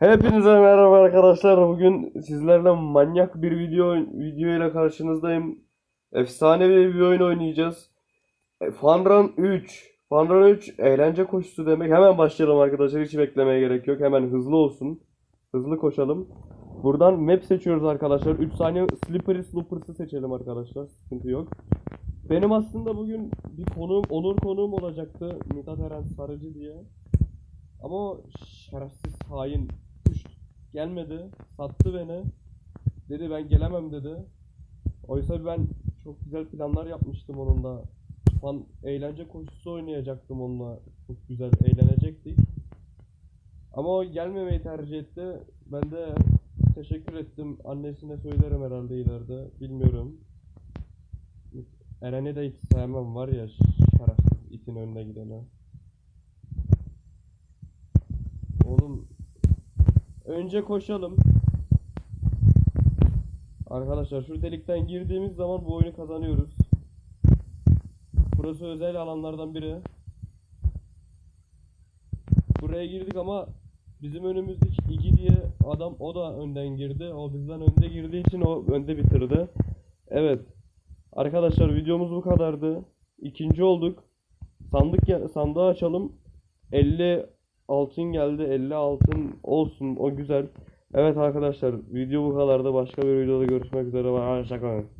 Hepinize merhaba arkadaşlar. Bugün sizlerle manyak bir video video ile karşınızdayım. Efsanevi bir oyun oynayacağız. Fun Run 3. Fun Run 3 eğlence koşusu demek. Hemen başlayalım arkadaşlar. Hiç beklemeye gerek yok. Hemen hızlı olsun. Hızlı koşalım. Buradan map seçiyoruz arkadaşlar. 3 saniye Slippery Sloopers'ı seçelim arkadaşlar. Sıkıntı yok. Benim aslında bugün bir konuğum, onur konuğum olacaktı. Mithat Eren Sarıcı diye. Ama şerefsiz hain gelmedi. Sattı beni. Dedi ben gelemem dedi. Oysa ben çok güzel planlar yapmıştım onunla. Fan, eğlence koşusu oynayacaktım onunla. Çok güzel eğlenecektik. Ama o gelmemeyi tercih etti. Ben de teşekkür ettim. Annesine söylerim herhalde ileride. Bilmiyorum. Eren'i de hiç sevmem var ya şerefsiz itin önüne gidene. Önce koşalım. Arkadaşlar şu delikten girdiğimiz zaman bu oyunu kazanıyoruz. Burası özel alanlardan biri. Buraya girdik ama bizim önümüzdeki Igi diye adam o da önden girdi. O bizden önde girdiği için o önde bitirdi. Evet. Arkadaşlar videomuz bu kadardı. İkinci olduk. Sandık sandığı açalım. 50 altın geldi. 50 altın olsun. O güzel. Evet arkadaşlar video bu kadardı. Başka bir videoda görüşmek üzere. Hoşçakalın.